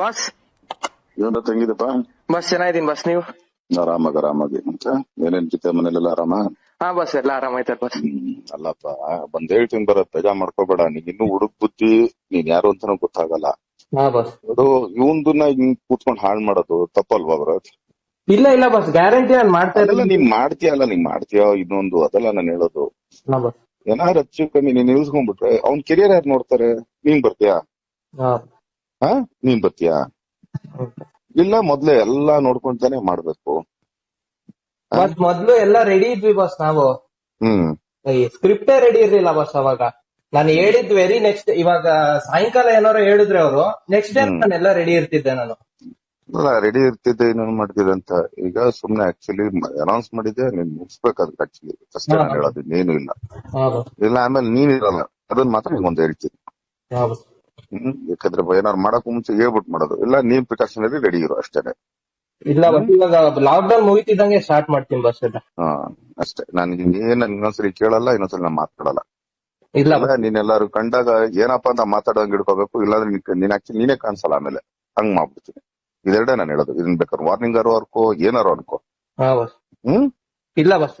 Boss ಇವನ ತಂಗಿದಪ್ಪ? Bus ಚೆನ್ನಾಗಿದ್ದೀನಿ bus ನೀವು? ಆರಾಮಾಗ ಆರಾಮಾಗಿ. ಏನೇನ್ ಜೊತೆ ಮನೇಲೆಲ್ಲ ಆರಾಮ? ಹಾ ಬಸ್ ಎಲ್ಲ ಆರಾಮಾಯ್ತಾರ ಬಸ್ ಬಾಸ್ ಅಲ್ಲಪ್ಪ ಬಂದ್ ಹೇಳ್ತೀನಿ ಬರ ಬೇಜಾ ಮಾಡ್ಕೋಬೇಡ. ನೀನ್ ಇನ್ನು ಹುಡುಕ್ ಬುದ್ಧಿ ನೀನ್ ಯಾರು ಅಂತಾನೂ ಗೊತ್ತಾಗಲ್ಲ. ಅದು ಇವಂದನ್ನ ಹಿಂಗ್ ಕೂತ್ಕೊಂಡ್ ಹಾಳ್ ಮಾಡೋದು ತಪ್ಪಲ್ವಾ ಭರತ್ ಇಲ್ಲ ಇಲ್ಲ ಬಸ್ ಗ್ಯಾರಂಟಿ ನಾನು ಮಾಡ್ತಾ ಇಲ್ಲ ನೀನ್ ಮಾಡ್ತೀಯ ಮಾಡ್ತೀಯಲ್ಲ ನೀನ್ ಮಾಡ್ತೀಯ ಇನ್ನೊಂದು ಅದೆಲ್ಲ ನಾನು ಹೇಳೋದು. ಏನಾದ್ರು ಹೆಚ್ಚು ಕಮ್ಮಿ ನೀನ್ ನಿಲ್ಸ್ಕೊಂಡ್ಬಿಟ್ರೆ ಅವ್ನ್ ಕೆರಿಯರ್ ಯಾರು ನೋಡ್ತಾರೆ? ನೀನ್ ಬರ್ತೀಯಾ? ಹಾ ನೀನ್ ಬರ್ತೀಯಾ? ಇಲ್ಲ ಮೊದ್ಲೇ ಎಲ್ಲಾ ನೋಡ್ಕೊಂತಾನೆ ಮಾಡ್ಬೇಕು. ಮೊದ್ಲು ಎಲ್ಲ ರೆಡಿ ಇದ್ವಿ ಬಸ್ ನಾವು. ಹ್ಮ್. ಸ್ಕ್ರಿಪ್ಟೇ ರೆಡಿ ಇರ್ಲಿಲ್ಲ ಬಸ್ ಅವಾಗ. ನಾನು ಹೇಳಿದ್ ವೆರಿ ನೆಕ್ಸ್ಟ್ ಇವಾಗ ಸಾಯಂಕಾಲ ಏನಾರು ಹೇಳಿದ್ರೆ ಅವರು ನೆಕ್ಸ್ಟ್ ಡೇ ನಾನು ನಾನೆಲ್ಲ ರೆಡಿ ಇರ್ತಿದ್ದೆ ನಾನು. ಅಲ್ಲ ರೆಡಿ ಇರ್ತಿದ್ದೆ ಇನ್ನೊಂದು ಮಾಡ್ತಿದ್ದೆ ಅಂತ. ಈಗ ಸುಮ್ನೆ ಆಕ್ಚುಲಿ ಅನೌನ್ಸ್ ಮಾಡಿದ್ದೆ ನೀನ್ ಮುಗಿಸ್ಬೇಕಾದ್ರೆ ಆಕ್ಚುಲಿ ಅಷ್ಟೇ ನಾನು ಹೇಳೋದು ಇನ್ನೇನು ಇಲ್ಲ. ಇಲ್ಲ ಆಮೇಲೆ ನೀನ್ ಇರಲ್ಲ. ಅದನ್ನ ಮಾತ್ರ ನಿಂಗೊಂದು ಹೇಳ್ತೀನಿ. ಹ್ಮ್. ಯಾಕಂದ್ರೆ ಏನಾರು ಮಾಡಕ್ ಮುಂಚೆ ಹೇಳ್ಬಿಟ್ಟು ಮಾಡೋದು. ಇಲ್ಲ ನೀನ್ ಪ್ರಿಕಾಷನರಿ ರೆಡಿ ಇರು ಅಷ್ಟೇನೆ. ಇಲ್ಲ ಬಸ್ ಇವಾಗ ಲಾಕ್ ಡೌನ್ ಮುಗಿತಿದ್ದಂಗೆ ಸ್ಟಾರ್ಟ್ ಮಾಡ್ತೀನಿ ಬಸ್ ಎಲ್ಲ. ಹಾ ಅಷ್ಟೇ. ನಾನು ಏನ್ ಇನ್ನೊಂದ್ಸರಿ ಕೇಳಲ್ಲ ಇನ್ನೊಂದ್ಸರಿ ನಾನು ಮಾತಾಡಲ್ಲ. ಇಲ್ಲ ಇಲ್ಲ ನೀನ್ ಎಲ್ಲಾರು ಕಂಡಾಗ ಏನಪ್ಪಾ ಅಂತ ಮಾತಾಡೋಂಗ್ ಇಡ್ಕೋಬೇಕು ಇಲ್ಲಾಂದ್ರೆ ನೀನ್- ನೀನ್ ಆಕ್ಚುಲಿ ನೀನೇ ಕಾಣಿಸಲ್ಲ ಆಮೇಲೆ. ಹಂಗ್ ಮಾಡ್ಬಿಡ್ತೀನಿ. ಇದೆರಡೇ ನಾನು ಹೇಳೋದು. ಇದನ್ ಬೇಕಾದ್ರೆ ವಾರ್ನಿಂಗ್ ಅರು ಅನ್ಕೋ ಏನಾರು ಅನ್ಕೋ. ಹಾ ಬಸ್ ಹ್ಮ್? ಇಲ್ಲ ಬಸ್